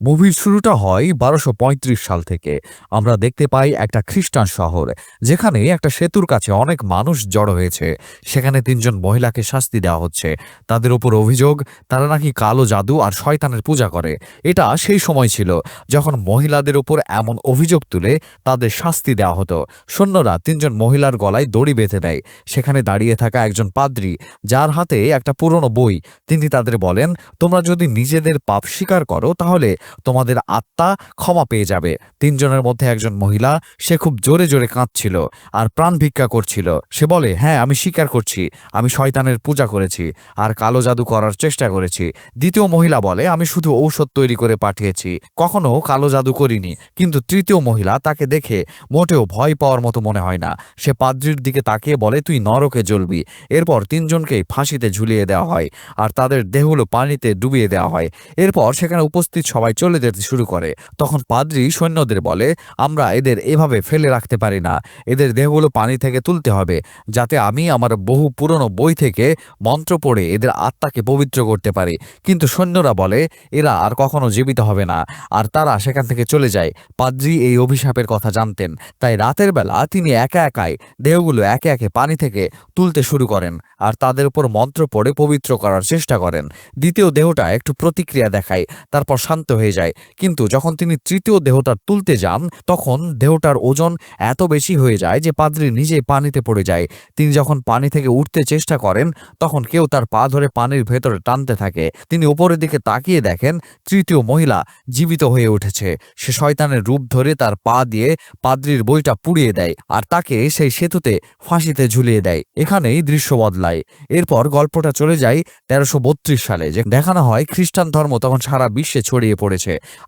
মুভির শুরুটা হয় বারোশো সাল থেকে। আমরা দেখতে পাই একটা খ্রিস্টান শহর, যেখানে একটা সেতুর কাছে অনেক মানুষ জড়ো হয়েছে। সেখানে তিনজন মহিলাকে শাস্তি দেওয়া হচ্ছে। তাদের উপর অভিযোগ, তারা নাকি কালো জাদু আর শয়তানের পূজা করে। এটা সেই সময় ছিল যখন মহিলাদের উপর এমন অভিযোগ তুলে তাদের শাস্তি দেওয়া হতো। সৈন্যরা তিনজন মহিলার গলায় দড়ি বেঁধে দেয়। সেখানে দাঁড়িয়ে থাকা একজন পাদ্রী, যার হাতে একটা পুরনো বই। তিনি তাদের বলেন, তোমরা যদি নিজেদের পাপ স্বীকার করো, তাহলে তোমাদের আত্মা ক্ষমা পেয়ে যাবে। তিনজনের মধ্যে একজন মহিলা, সে খুব জোরে জোরে কাঁদছিল আর প্রাণ ভিক্ষা করছিল। সে বলে হ্যাঁ আমি স্বীকার করছি, আমি শয়তানের পূজা করেছি আর কালো জাদু করার চেষ্টা করেছি। দ্বিতীয় মহিলা বলে, আমি শুধু ঔষধ তৈরি করে পাঠিয়েছি, কখনো কালো জাদু করিনি। কিন্তু তৃতীয় মহিলা তাকে দেখে মোটেও ভয় পাওয়ার মতো মনে হয় না। সে পাদ্রির দিকে তাকিয়ে বলে, তুই নরকে জ্বলবি। এরপর তিনজনকেই ফাঁসিতে ঝুলিয়ে দেওয়া হয় আর তাদের দেহগুলো পানিতে ডুবিয়ে দেওয়া হয়। এরপর সেখানে উপস্থিত সবাই চলে যেতে শুরু করে। তখন পাদ্রি সৈন্যদের বলে, আমরা এদের এভাবে ফেলে রাখতে পারি না। এদের দেহগুলো পানি থেকে তুলতে হবে, যাতে আমি আমার বহু পুরনো বই থেকে মন্ত্র পড়ে এদের আত্মাকে পবিত্র করতে পারি। কিন্তু সৈন্যরা বলে, এরা আর কখনো জীবিত হবে না, আর তারা সেখান থেকে চলে যায়। পাদ্রি এই অভিশাপের কথা জানতেন। তাই রাতের বেলা তিনি একা একাই দেহগুলো একে একে পানি থেকে তুলতে শুরু করেন, আর তাদের উপর মন্ত্র পড়ে পবিত্র করার চেষ্টা করেন। দ্বিতীয় দেহটা একটু প্রতিক্রিয়া দেখায়, তারপর শান্ত হয়ে যায়। কিন্তু যখন তিনি তৃতীয় দেহটা তুলতে যান, তখন দেহটার ওজন এত বেশি হয়ে যায় যে পাদ্রি নিজেই পানিতে পড়ে যায়। তিনি যখন পানি থেকে উঠতে চেষ্টা করেন, তখন কেউ তার পা ধরে পানির ভেতরে টানতে থাকে। তিনি উপরের দিকে তাকিয়ে দেখেন, তৃতীয় মহিলা জীবিত হয়ে উঠেছে। সে শয়তানের রূপ ধরে তার পা দিয়ে পাদ্রির বইটা পুড়িয়ে দেয় আর তাকে সেই সেতুতে ফাঁসিতে ঝুলিয়ে দেয়। এখানেই দৃশ্য বদলায়। এরপর গল্পটা চলে যায় তেরোশো সালে, যে দেখানো হয় খ্রিস্টান ধর্ম তখন সারা বিশ্বে ছড়িয়ে পড়েছে।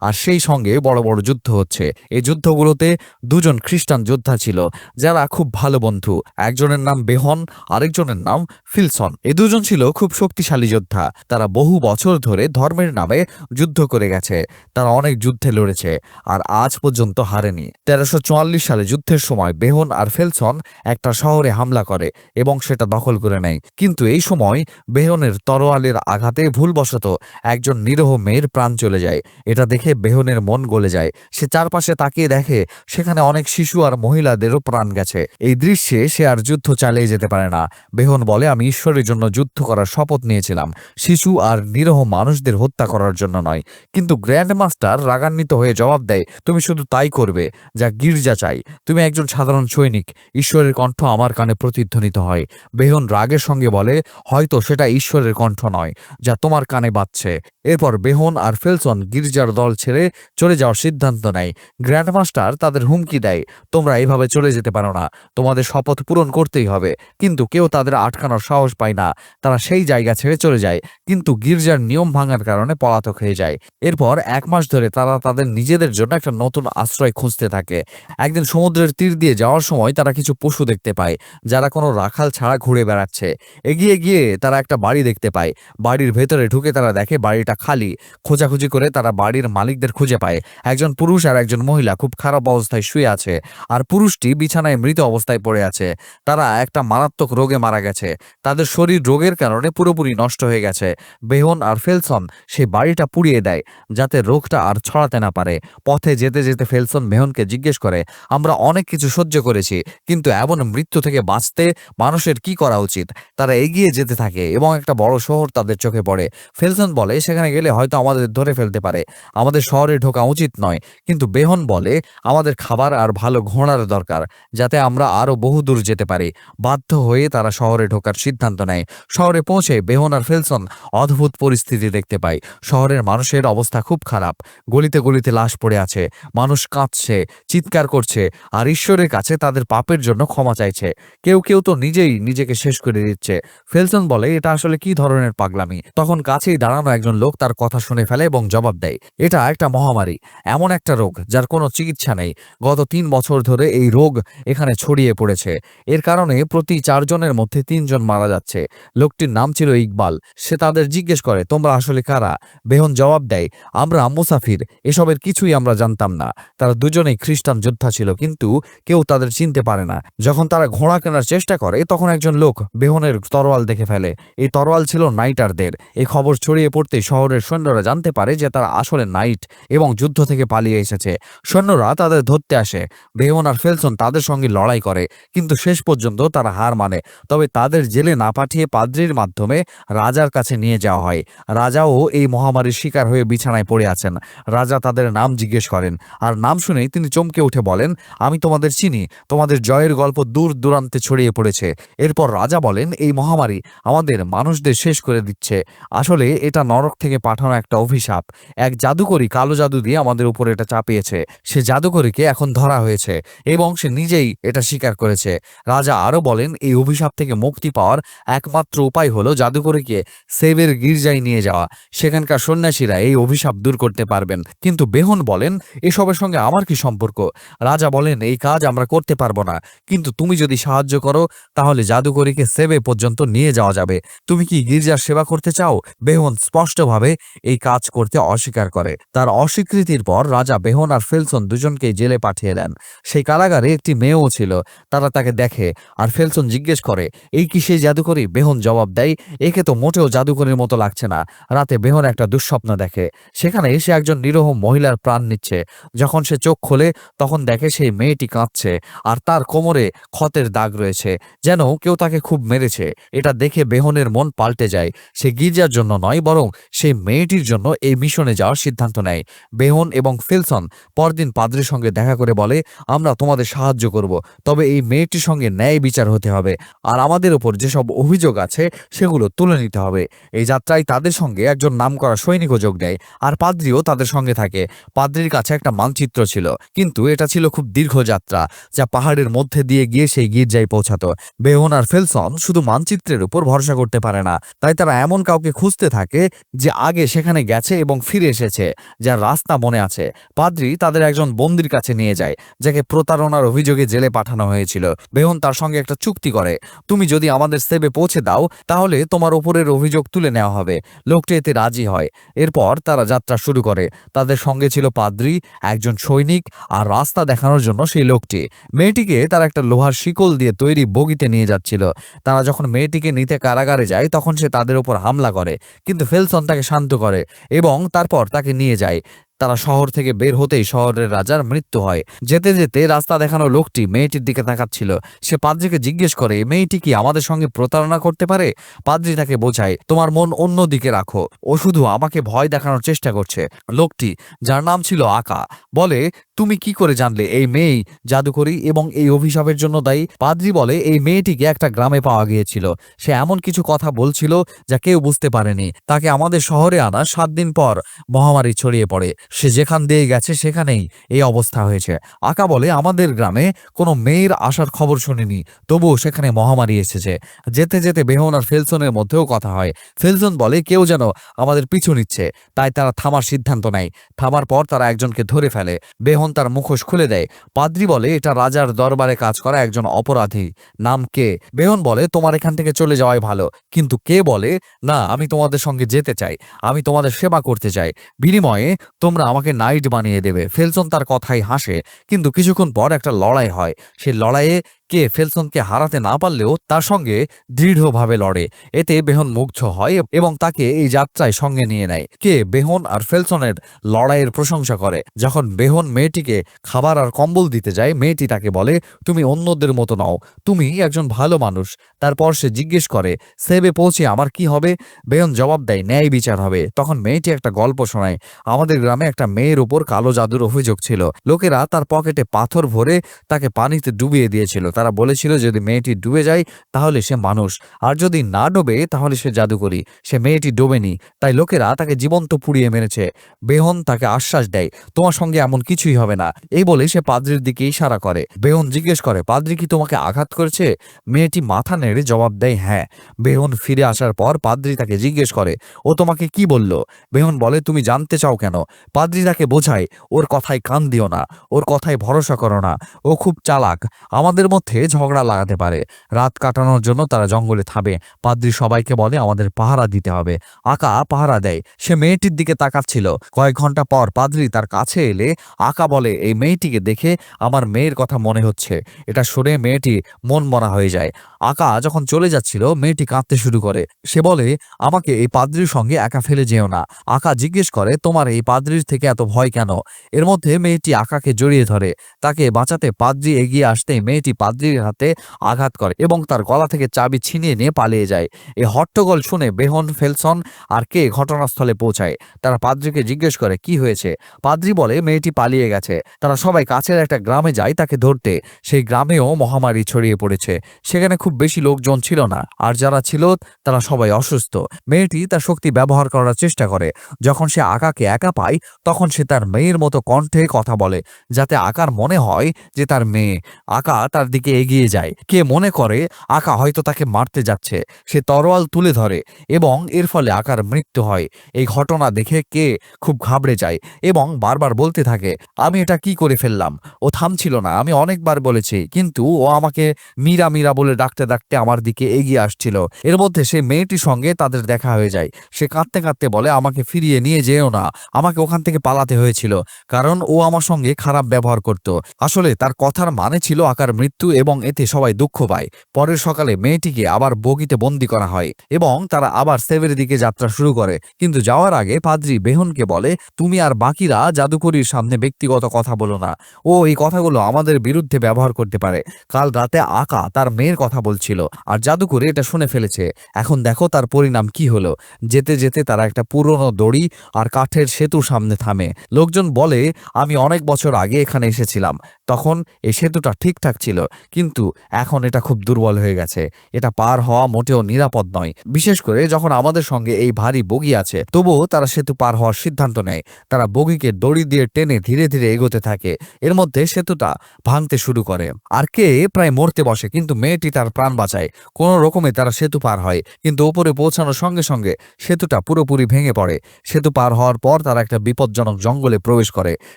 আর সেই সঙ্গে বড় বড় যুদ্ধ হচ্ছে। এই যুদ্ধগুলোতে দুজন খ্রিস্টান যোদ্ধা ছিল, যারা খুব ভালো বন্ধু। একজনের নাম বেহন, আরেকজনের নাম ফিলসন। এই দুজন ছিল খুব শক্তিশালী যোদ্ধা। তারা বহু বছর ধরে ধর্মের নামে যুদ্ধ করে গেছে। তারা অনেক যুদ্ধে লড়েছে, আর আজ পর্যন্ত হারেনি। তেরোশো চুয়াল্লিশ সালে যুদ্ধের সময় বেহন আর ফেলসন একটা শহরে হামলা করে এবং সেটা দখল করে নেয়। কিন্তু এই সময় বেহনের তরোয়ালের আঘাতে ভুলবশত একজন নিরহ মেয়ের প্রাণ চলে যায়। এটা দেখে বেহনের মন গলে যায়। সে চারপাশে তাকিয়ে দেখে সেখানে অনেক শিশু আর মহিলাদেরও প্রাণ গেছে। এই দৃশ্যে সে আর যুদ্ধ চালিয়ে যেতে পারে না। বেহন বলে, আমি ঈশ্বরের জন্য যুদ্ধ করার শপথ নিয়েছিলাম। শিশু আর নিরহ মানুষদের হত্যা করার জন্য নয়। কিন্তু গ্র্যান্ড মাস্টার রাগান্বিত হয়ে জবাব দেয়, তুমি শুধু তাই করবে, যা গির্জা চাই। তুমি একজন সাধারণ সৈনিক। ঈশ্বরের কণ্ঠ আমার কানে প্রতিধ্বনিত হয়। বেহন রাগের সঙ্গে বলে, হয়তো সেটা ঈশ্বরের কণ্ঠ নয়, যা তোমার কানে বাজছে। এরপর বেহন আর ফেলসন গির্জার দল ছেড়ে চলে যাওয়ার সিদ্ধান্ত নেয়। গ্র্যান্ডমাস্টার তাদের হুমকি দেয়, তোমরা এইভাবে চলে যেতে পারো না, তোমাদের শপথ পূরণ করতেই হবে। কিন্তু কেউ তাদের আটকানোর সাহস পায় না, তারা সেই জায়গা ছেড়ে চলে যায়, কিন্তু গির্জার নিয়ম ভাঙার কারণে পলাতক হয়ে যায়। এরপর এক মাস ধরে তারা তাদের নিজেদের জন্য একটা নতুন আশ্রয় খুঁজতে থাকে। একদিন সমুদ্রের তীর দিয়ে যাওয়ার সময় তারা কিছু পশু দেখতে পায়, যারা কোনো রাখাল ছাড়া ঘুরে বেড়াচ্ছে। এগিয়ে গিয়ে তারা একটা বাড়ি দেখতে পায়। বাড়ির ভেতরে ঢুকে তারা দেখে বাড়িটা খালি। খোঁজাখুঁজি করে তারা বাড়ির মালিকদের খুঁজে পায়, একজন পুরুষ আর একজন মহিলা খুব খারাপ অবস্থায় শুয়ে আছে আর পুরুষটি বিছানায় মৃত অবস্থায় পড়ে আছে। তারা একটা মারাত্মক রোগে মারা গেছে। তাদের শরীর রোগের কারণে পুরোপুরি নষ্ট হয়ে গেছে। বেহন আর ফেলসন সেই বাড়িটা পুড়িয়ে দেয় যাতে রোগটা আর ছড়াতে না পারে। পথে যেতে যেতে ফেলসন মেহনকে জিজ্ঞেস করে, আমরা অনেক কিছু সহ্য করেছি, কিন্তু এমন মৃত্যু থেকে বাঁচতে মানুষের কি করা উচিত? তারা এগিয়ে যেতে থাকে এবং একটা বড় শহর তাদের চোখে পড়ে। ফেলসন বলে, সেখানে গেলে হয়তো আমাদের ধরে ফেলতে পারে। আমাদের শহরে ঢোকা উচিত নয়। কিন্তু বেহন বলে, আমাদের খাবার আর ভালো ঘোড়ার দরকার, যাতে আমরা আরও বহু দূর যেতে পারি। বাধ্য হয়ে তারা শহরে ঢোকার সিদ্ধান্ত নেয়। শহরে পৌঁছে বেহন আর ফেলসন অদ্ভুত পরিস্থিতি দেখতে পায়। শহরের মানুষের অবস্থা খুব খারাপ। গলিতে গলিতে লাশ পড়ে আছে। মানুষ কাঁদছে, চিৎকার করছে, আর ঈশ্বরের কাছে তাদের পাপের জন্য ক্ষমা চাইছে। কেউ কেউ তো নিজেই নিজেকে শেষ করে দিচ্ছে। ফেলসন বলে, এটা আসলে কি ধরনের পাগলামি? তখন কাছেই দাঁড়ানো একজন লোক তার কথা শুনে ফেলে এবং জবাব দেয়। এটা একটা মহামারী, এমন একটা রোগ যার কোনো চিকিৎসা নেই। গত তিন বছর ধরে এই রোগ এখানে ছড়িয়ে পড়েছে। এর কারণে প্রতি চারজনের মধ্যে তিনজন মারা যাচ্ছে। লোকটির নাম ছিল ইকবাল। সে তাদের জিজ্ঞেস করে, তোমরা আসলে কারা? বেহন জবাব দেয়, আমরা মুসাফির। এসবের কিছুই আমরা জানতাম না। তারা দুজনেই খ্রিস্টান যোদ্ধা ছিল, কিন্তু কেউ তাদের চিনতে পারে না। যখন তারা ঘোড়া কেনার চেষ্টা করে, তখন একজন লোক বেহনের তরোয়াল দেখে ফেলে। এই তরোয়াল ছিল নাইটারদের। এই খবর ছড়িয়ে পড়তে শহরের সৈন্যরা জানতে পারে যে তারা আসলে নাইট এবং যুদ্ধ থেকে পালিয়ে এসেছে। সৈন্যরা তাদের ধরতে আসে। বেহন আর ফেলসন তাদের সঙ্গে লড়াই করে, কিন্তু শেষ পর্যন্ত তারা হার মানে। তবে তাদের জেলে না পাঠিয়ে পাদ্রির মাধ্যমে রাজার কাছে নিয়ে যাওয়া হয়। রাজাও এই মহামারীর শিকার হয়ে বিছানায় পড়ে আছেন। রাজা তাদের নাম জিজ্ঞেস করেন। আর নাম শুনেই তিনি চমকে উঠে বলেন, আমি তোমাদের চিনি। তোমাদের জয়ের গল্প দূর দূরান্তে ছড়িয়ে পড়েছে। এরপর রাজা বলেন, এই মহামারী আমাদের মানুষদের শেষ করে দিচ্ছে। আসলে এটা নরক থেকে পাঠানো একটা অভিশাপ। এক জাদুকরি কালো জাদু দিয়ে আমাদের উপর এটা চাপিয়েছে। সে জাদুকরিকে এখন ধরা হয়েছে এবং সে নিজেই এটা স্বীকার করেছে। রাজা আরও বলেন, এই অভিশাপ থেকে মুক্তি পাওয়ার একমাত্র উপায় হলো জাদুকরিকে সেবের গির্জায় নিয়ে যাওয়া। সেখানকার সন্ন্যাসীরা এই অভিশাপ দূর করতে পারবেন। কিন্তু বেহন বলেন, এসবের সঙ্গে আমার কি সম্পর্ক? রাজা বলেন, এই কাজ আমরা করতে পারব না। কিন্তু তুমি যদি সাহায্য করো, তাহলে জাদুকরিকে সেবে পর্যন্ত নিয়ে যাওয়া যাবে। তুমি কি গির্জার সেবা করতে চাও? বেহন স্পষ্টভাবে এই কাজ করতে অস্বীকার করে। তার অস্বীকৃতির পর রাজা বেহন আর ফেলসন দুজনকেই জেলে পাঠিয়ে দেন। সেই কারাগারে একটি মেয়েও ছিল, তারা তাকে দেখে আর ফেলসন জিজ্ঞেস করে, এই কি সেই জাদুকরি? বেহন জবাব দেয়, একে তো মোটেও জাদুকরির মতো লাগছে না। রাতে বেহন একটা দুঃস্বপ্ন দেখে। সেখানে সে একজন নিরহ মহিলার প্রাণ নিচ্ছে। যখন সে চোখ খোলে, তখন দেখে সেই মেয়েটি কাঁদছে আর তার কোমরে ক্ষতের দাগ রয়েছে। যেন কেউ তাকে খুব মেরেছে। এটা দেখে বেহনের মন পাল্টে যায়। সে গির্জার জন্য নয়, বরং সেই মেয়েটির জন্য এই মিশনে যাওয়ার সিদ্ধান্ত নেয়। বেহন এবং ফিলসন পরদিন পাদ্রির সঙ্গে দেখা করে বলে, আমরা তোমাদের সাহায্য করব, তবে এই মেয়েটির সঙ্গে ন্যায় বিচার হতে হবে, আর আমাদের ওপর যেসব অভিযোগ আছে সেগুলো তুলে নিতে হবে। এই যাত্রায় তাদের সঙ্গে একজন নাম নামকরা সৈনিকও যোগ দেয়, আর পাদ্রিও তাদের সঙ্গে থাকে। পাদ্রির কাছে একটা মানচিত্র ছিল, কিন্তু এটা ছিল খুব দীর্ঘ যাত্রা, যা পাহাড়ের মধ্যে দিয়ে গিয়ে সেই গির্জায় পৌঁছাতো। বেহন আর ফেলসন শুধু মানচিত্রের উপর ভরসা করতে পারে না, তাই তারা এমন কাউকে খুঁজতে থাকে যে আগে সেখানে গেছে এবং ফিরে এসেছে, যার রাস্তা মনে আছে। পাদ্রি তাদের একজন বন্দির কাছে নিয়ে যায়, যাকে প্রতারণার অভিযোগে জেলে পাঠানো হয়েছিল। বেহন তার সঙ্গে একটা চুক্তি করে, তুমি যদি আমাদের সেবে পৌঁছে দাও, তাহলে তোমার ওপরের অভিযোগ তুলে নেওয়া হবে। লোকটি এতে রাজি হয়। এরপর তারা যাত্রা শুরু করে। তাদের সঙ্গে ছিল পাদ্রি, একজন সৈনিক আর রাস্তা দেখানোর জন্য সেই লোকটি। মেয়েটিকে তারা একটা লোহার শিকল দিয়ে তৈরি বগিতে নিয়ে যাচ্ছিল। তারা যখন মেয়েটিকে নিতে কারাগারে যায়, তখন সে তাদের উপর হামলা করে, কিন্তু ফেলসন তাকে শান্ত করে এবং তারপর তাকে নিয়ে যায়। তারা শহর থেকে বের হতেই শহরের রাজার মৃত্যু হয়। যেতে যেতে রাস্তা দেখানো লোকটি মেয়েটির দিকে তাকাচ্ছিল। সে পাদ্রিকে জিজ্ঞেস করে, মেয়েটি কি আমাদের সঙ্গে প্রতারণা করতে পারে? পাদ্রি তাকে বোঝায়, তোমার মন অন্য দিকে রাখো। ও শুধু আমাকে ভয় দেখানোর চেষ্টা করছে। লোকটি, যার নাম ছিল আকা, বলে তুমি কি করে জানলে এই মেয়ে জাদুকরি এবং এই অভিশাপের জন্য দায়ী? পাদ্রি বলে, এই মেয়েটিকে একটা গ্রামে পাওয়া গিয়েছিল। সে এমন কিছু কথা বলছিল যা কেউ বুঝতে পারেনি। তাকে আমাদের শহরে আনা সাত দিন পর মহামারী ছড়িয়ে পড়ে। সে যেখান দিয়ে গেছে সেখানেই এই অবস্থা হয়েছে। আকা বলে, আমাদের গ্রামে কোনো মেয়ের আসার খবর শুনিনি। তবুও সেখানে মহামারী এসেছে। যেতে যেতে বেহন আর ফেলসনের মধ্যেও কথা হয়। ফেলসন বলে, কেউ যেন আমাদের পিছু নিচ্ছে। তাই তারা থামার সিদ্ধান্ত নেয়। থামার পর তারা একজনকে ধরে ফেলে। বেহন তার মুখোশ খুলে দেয়। পাদ্রি বলে, এটা রাজার দরবারে কাজ করা একজন অপরাধী। নাম কে? বেহন বলে, তোমার এখান থেকে চলে যাওয়াই ভালো। কিন্তু কে বলে, না, আমি তোমাদের সঙ্গে যেতে চাই। আমি তোমাদের সেবা করতে চাই। বিনিময়ে তোমরা আমাকে নাইট বানিয়ে দেবে। ফেলসন তার কথাই হাসে, কিন্তু কিছুক্ষণ পর একটা লড়াই হয়। সেই লড়াইয়ে কে ফেলসনকে হারাতে না পারলেও তার সঙ্গে দৃঢ়ভাবে লড়ে। এতে বেহন মুগ্ধ হয় এবং তাকে এই যাত্রায় সঙ্গে নিয়ে নেয়। কে বেহন আর ফেলসনের লড়াইয়ের প্রশংসা করে। যখন বেহন মেয়েটিকে খাবার আর কম্বল দিতে যায়, মেয়েটি তাকে বলে, তুমি অন্যদের মতো নাও। তুমি একজন ভালো মানুষ। তারপর সে জিজ্ঞেস করে, সেবে পৌঁছে আমার কি হবে? বেহন জবাব দেয়, ন্যায় বিচার হবে। তখন মেয়েটি একটা গল্প শোনায়। আমাদের গ্রামে একটা মেয়ের উপর কালো জাদুর অভিযোগ ছিল। লোকেরা তার পকেটে পাথর ভরে তাকে পানিতে ডুবিয়ে দিয়েছিল। তারা বলেছিল, যদি মেয়েটি ডুবে যায়, তাহলে সে মানুষ। আর যদি না ডোবে, তাহলে সে জাদুকরি। সে মেয়েটি ডোবেনি, তাই লোকেরা তাকে জীবন্ত পুড়িয়ে মেরেছে। বেহন তাকে আশ্বাস দেয়, তোমার সঙ্গে এমন কিছুই হবে না। এই বলে সে পাদ্রির দিকে ইশারা করে। বেহন জিজ্ঞেস করে, পাদ্রি কি তোমাকে আঘাত করেছে? মেয়েটি মাথা নেড়ে জবাব দেয় হ্যাঁ। বেহন ফিরে আসার পর পাদ্রি তাকে জিজ্ঞেস করে, ও তোমাকে কি বলল? বেহন বলে, তুমি জানতে চাও কেন? পাদ্রি তাকে বোঝায়, ওর কথায় কান দিও না। ওর কথায় ভরসা করো না। ও খুব চালাক। আমাদের মধ্যে মধ্যে ঝগড়া লাগাতে পারে। রাত কাটানোর জন্য তারা জঙ্গলে থামে। পাদ্রি সবাইকে বলে, আমাদের পাহারা দিতে হবে। আকা পাহারা দেয়। সে মেয়েটির দিকে তাকাচ্ছিল। কয়েক ঘণ্টা পর পাদ্রি তার কাছে এলে আকা বলে, এই মেয়েটিকে দেখে আমার মেয়ের কথা মনে হচ্ছে। এটা শুনে মেয়েটি মন মরা হয়ে যায়। আকা যখন চলে যাচ্ছিল, মেয়েটি কাঁদতে শুরু করে। সে বলে, আমাকে এই পাদ্রির সঙ্গে একা ফেলে যেও না। আকা জিজ্ঞেস করে, তোমার এই পাদ্রির থেকে এত ভয় কেন? এর মধ্যে মেয়েটি আকাকে জড়িয়ে ধরে। তাকে বাঁচাতে পাদ্রি এগিয়ে আসতে মেয়েটি পাদ্রির হাতে আঘাত করে এবং তার গলা থেকে চাবি ছিনিয়ে নিয়ে পালিয়ে যায়। এই হট্টগোল শুনে বেহন, ফেলসন আর কে ঘটনাস্থলে পৌঁছায়? তারা পাদ্রিকে জিজ্ঞেস করে, কি হয়েছে? পাদ্রি বলে, মেয়েটি পালিয়ে গেছে। তারা সবাই কাছের একটা গ্রামে যায় তাকে ধরতে। সেই গ্রামেও মহামারী ছড়িয়ে পড়েছে। সেখানে খুব বেশি লোকজন ছিল না। আর যারা ছিল, তারা সবাই অসুস্থ। মেয়েটি তার শক্তি ব্যবহার করার চেষ্টা করে। যখন সে আকাকে একা পায়, তখন সে তার মেয়ের মতো কণ্ঠে কথা বলে, যাতে আকার মনে হয় যে তার মেয়ে। আকা তার দিকে এগিয়ে যায়। কে মনে করে, আকা হয়তো তাকে মারতে যাচ্ছে। সে তরোয়াল তুলে ধরে এবং এর ফলে আকার মৃত্যু হয়। এই ঘটনা দেখে কে খুব ঘাবড়ে যায় এবং বারবার বলতে থাকে, আমি এটা কি করে ফেললাম? ও থামছিল না, আমি অনেকবার বলেছি, কিন্তু ও আমাকে মীরা মীরা বলে ডাকতে ডাকতে আমার দিকে এগিয়ে আসছিল। এর মধ্যে সে মেয়েটির সঙ্গে তাদের দেখা হয়ে যায়। সে কাঁদতে কাঁদতে বলে, আমাকে ফিরিয়ে নিয়ে যেও না। আমাকে ওখান থেকে পালাতে হয়েছিল, কারণ ও আমার সঙ্গে খারাপ ব্যবহার করত। আসলে তার কথার মানে ছিল আকার মৃত্যু এবং এতে সবাই দুঃখ পায়। পরের সকালে মেয়েটিকে আবার বগিতে বন্দি করা হয় এবং তারা আবার সেভের দিকে যাত্রা শুরু করে। কিন্তু যাওয়ার আগে পাদ্রি বেহনকে বলে, তুমি আর বাকিরা জাদুকরির সামনে ব্যক্তিগত কথা বলো না। ও এই কথাগুলো আমাদের বিরুদ্ধে ব্যবহার করতে পারে। কাল রাতে আকা তার মেয়ের কথা বলছিল আর জাদুকরি এটা শুনে ফেলেছে। এখন দেখো তার পরিণাম কি হলো। যেতে যেতে তারা একটা পুরনো দড়ি আর কাঠের সেতুর সামনে থামে। লোকজন বলে, আমি অনেক বছর আগে এখানে এসেছিলাম। তখন এই সেতুটা ঠিকঠাক ছিল। কিন্তু এখন এটা খুব দুর্বল হয়ে গেছে। এটা পার হওয়া মোটেও নিরাপদ নয়। বিশেষ করে যখন আমাদের সঙ্গে এই ভারী বগি আছে, তবুও তারা সেতু পার হওয়ার সিদ্ধান্ত নেয়। তারা বগিকে দড়ি দিয়ে টেনে ধীরে ধীরে এগোতে থাকে। এর মধ্যে সেতুটা ভাঙতে শুরু করে। আর কে প্রায় মরতে বসে, কিন্তু মেয়েটি তার প্রাণ বাঁচায়। কোনো রকমে তারা সেতু পার হয়, কিন্তু উপরে পৌঁছানোর সঙ্গে সঙ্গে সেতুটা পুরোপুরি ভেঙে পড়ে। সেতু পার হওয়ার পর তারা একটা বিপজ্জনক জঙ্গলে প্রবেশ করে,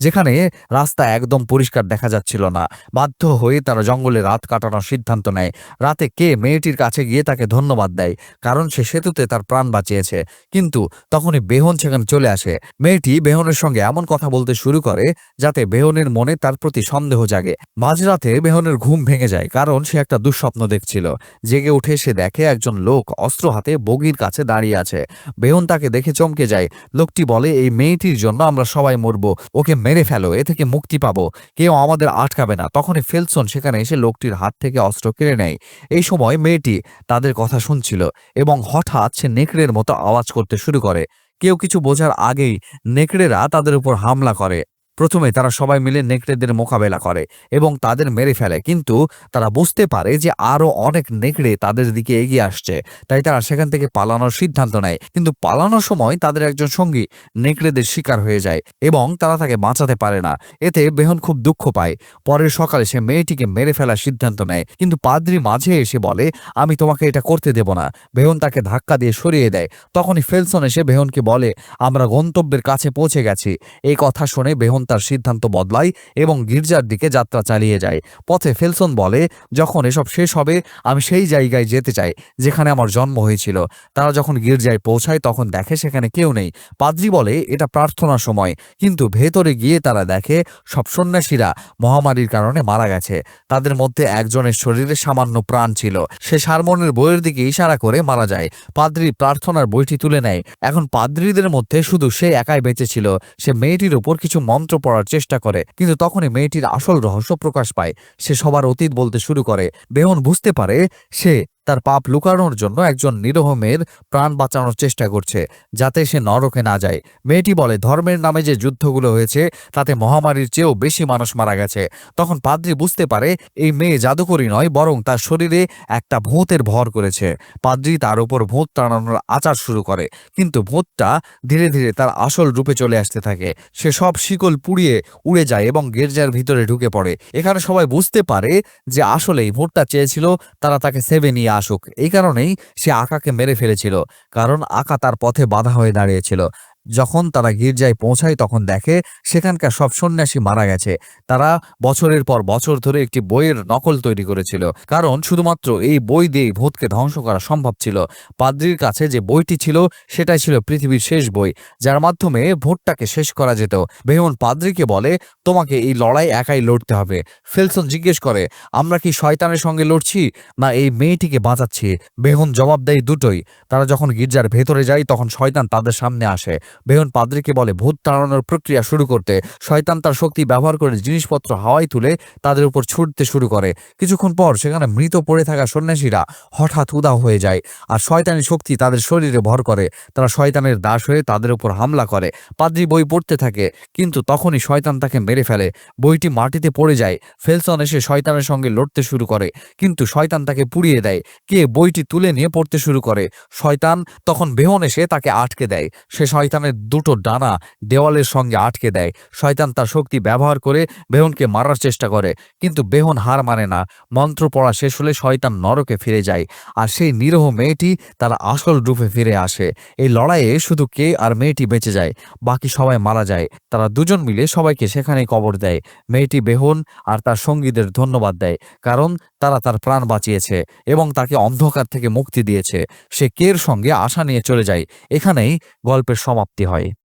যেখানে রাস্তা একদম পরিষ্কার দেখা যাচ্ছিল না। বাধ্য হয়ে তারা জঙ্গলে রাত কাটানোর সিদ্ধান্ত নেয়। রাতে কে মেয়েটির কাছে গিয়ে তাকে ধন্যবাদ দেয়, কারণ সে সেতুতে তার প্রাণ বাঁচিয়েছে। কিন্তু তখনই বেহন সেখানে চলে আসে। মেয়েটি বেহনের সঙ্গে এমন কথা বলতে শুরু করে, যাতে বেহনের মনে তার প্রতি সন্দেহ জাগে। মাঝরাতে বেহনের ঘুম ভেঙে যায়, কারণ সে একটা দুঃস্বপ্ন দেখছিল। জেগে উঠে সে দেখে একজন লোক অস্ত্র হাতে বগির কাছে দাঁড়িয়ে আছে। বেহন তাকে দেখে চমকে যায়। লোকটি বলে, এই মেয়েটির জন্য আমরা সবাই মরবো। ওকে মেরে ফেলো, এ থেকে মুক্তি পাবো। কেউ আমাদের আটকাবে না। তখনই ফেলসন সেখানে এসে লোকটির হাত থেকে অস্ত্র কেড়ে নেয়। এই সময় মেয়েটি তাদের কথা শুনছিল এবং হঠাৎ সে নেকড়ের মতো আওয়াজ করতে শুরু করে। কেউ কিছু বোঝার আগেই নেকড়েরা তাদের উপর হামলা করে। প্রথমে তারা সবাই মিলে নেকড়েদের মোকাবেলা করে এবং তাদের মেরে ফেলে। কিন্তু তারা বুঝতে পারে যে আরও অনেক নেকড়ে তাদের দিকে এগিয়ে আসছে। তাই তারা সেখান থেকে পালানোর সিদ্ধান্ত নেয়। কিন্তু পালানোর সময় তাদের একজন সঙ্গী নেকড়েদের শিকার হয়ে যায় এবং তারা তাকে বাঁচাতে পারে না। এতে বেহন খুব দুঃখ পায়। পরের সকালে সে মেয়েটিকে মেরে ফেলার সিদ্ধান্ত নেয়। কিন্তু পাদ্রি মাঝে এসে বলে, আমি তোমাকে এটা করতে দেব না। বেহন তাকে ধাক্কা দিয়ে সরিয়ে দেয়। তখনই ফেলসন এসে বেহনকে বলে, আমরা গন্তব্যের কাছে পৌঁছে গেছি। এই কথা শুনে বেহন তার সিদ্ধান্ত বদলায় এবং গির্জার দিকে যাত্রা চালিয়ে যায়। পথে ফেলসন বলে, যখন এসব শেষ হবে, আমি সেই জায়গায় যেতে চাই, যেখানে আমার জন্ম হয়েছিল। তারা যখন গির্জায় পৌঁছায়, তখন দেখে সেখানে কেউ নেই। পাদ্রি বলে, এটা প্রার্থনার সময়। কিন্তু ভেতরে গিয়ে তারা দেখে, সব সন্ন্যাসীরা মহামারীর কারণে মারা গেছে। তাদের মধ্যে একজনের শরীরে সামান্য প্রাণ ছিল। সে সারমনের বইয়ের দিকে ইশারা করে মারা যায়। পাদ্রি প্রার্থনার বইটি তুলে নেয়। এখন পাদ্রীদের মধ্যে শুধু সে একাই বেঁচে ছিল। সে মেয়েটির উপর কিছু মন্ত্র পড়ার চেষ্টা করে। কিন্তু তখনই মেয়েটির আসল রহস্য প্রকাশ পায়। সে সবার অতীত বলতে শুরু করে। বেহন বুঝতে পারে সে তার পাপ লুকানোর জন্য একজন নিরহ মেয়ের প্রাণ বাঁচানোর চেষ্টা করছে, যাতে সে নরকে না যায়। মেয়েটি বলে, ধর্মের নামে যে যুদ্ধগুলো হয়েছে, তাতে মহামারীর চেয়েও বেশি মানুষ মারা গেছে। তখন পাদ্রি বুঝতে পারে, এই মেয়ে জাদুকরি নয়, বরং তার শরীরে একটা ভূতের ভর করেছে। পাদ্রি তার উপর ভূত টানানোর আচার শুরু করে, কিন্তু ভূতটা ধীরে ধীরে তার আসল রূপে চলে আসতে থাকে। সে সব শিকল পুড়িয়ে উড়ে যায় এবং গির্জার ভিতরে ঢুকে পড়ে। এখানে সবাই বুঝতে পারে যে আসলেই ভূতটা চেয়েছিল তারা তাকে সেবে নিয়ে আসুক। এই কারণেই সে আকাকে মেরে ফেলেছিল কারণ আকা তার পথে বাধা হয়ে দাঁড়িয়েছিল। যখন তারা গির্জায় পৌঁছায় তখন দেখে সেখানকার সব সন্ন্যাসী মারা গেছে। তারা বছরের পর বছর ধরে একটি বইয়ের নকল তৈরি করেছিল। কারণ শুধুমাত্র এই বই দিয়েই ভূতকে ধ্বংস করা সম্ভব ছিল। পাদ্রির কাছে যে বইটি ছিল, সেটাই ছিল পৃথিবীর শেষ বই, যার মাধ্যমে ভোটটাকে শেষ করা যেত। বেহন পাদ্রিকে বলে, তোমাকে এই লড়াই একাই লড়তে হবে। ফেলসন জিজ্ঞেস করে, আমরা কি শয়তানের সঙ্গে লড়ছি, না এই মেয়েটিকে বাঁচাচ্ছি? বেহন জবাব দেয় দুটোই। তারা যখন গির্জার ভেতরে যায়, তখন শয়তান তাদের সামনে আসে। বেহন পাদ্রিকে বলে, ভূত তাড়ানোর প্রক্রিয়া শুরু করতে। শয়তান তার শক্তি ব্যবহার করে জিনিসপত্র হাওয়ায় তুলে তাদের উপর ছুটতে শুরু করে। কিছুক্ষণ পর সেখানে মৃত পড়ে থাকা সন্ন্যাসীরা হঠাৎ উদাও হয়ে যায় আর শয়তানি শক্তি তাদের শরীরে ভর করে। তারা শয়তানের দাস হয়ে তাদের উপর হামলা করে। পাদ্রি বই পড়তে থাকে, কিন্তু তখনই শয়তান তাকে মেরে ফেলে। বইটি মাটিতে পড়ে যায়। ফেলসন এসে শয়তানের সঙ্গে লড়তে শুরু করে, কিন্তু শয়তান তাকে পুড়িয়ে দেয়। কে বইটি তুলে নিয়ে পড়তে শুরু করে? শয়তান? তখন বেহন এসে তাকে আটকে দেয়। সে শয়তানের দুটো ডানা দেওয়ালের সঙ্গে আটকে দেয়। শয়তান তার শক্তি ব্যবহার করে বেহনকে মারার চেষ্টা করে, কিন্তু বেহন হার মানে না। মন্ত্র পড়া শেষ হলে শয়তান নরকে ফিরে যায়, আর সেই নিরহ মেয়েটি তার আসল রূপে ফিরে আসে। এই লড়াইয়ে শুধু কে আর মেয়েটি বেঁচে যায়, বাকি সবাই মারা যায়। তারা দুজন মিলে সবাইকে সেখানে কবর দেয়। মেয়েটি বেহন আর তার সঙ্গীদের ধন্যবাদ দেয়, কারণ তারা তার প্রাণ বাঁচিয়েছে এবং তাকে অন্ধকার থেকে মুক্তি দিয়েছে। সে কের সঙ্গে আশা নিয়ে চলে যায়? এখানেই গল্পের সমাপ্তি। হয়।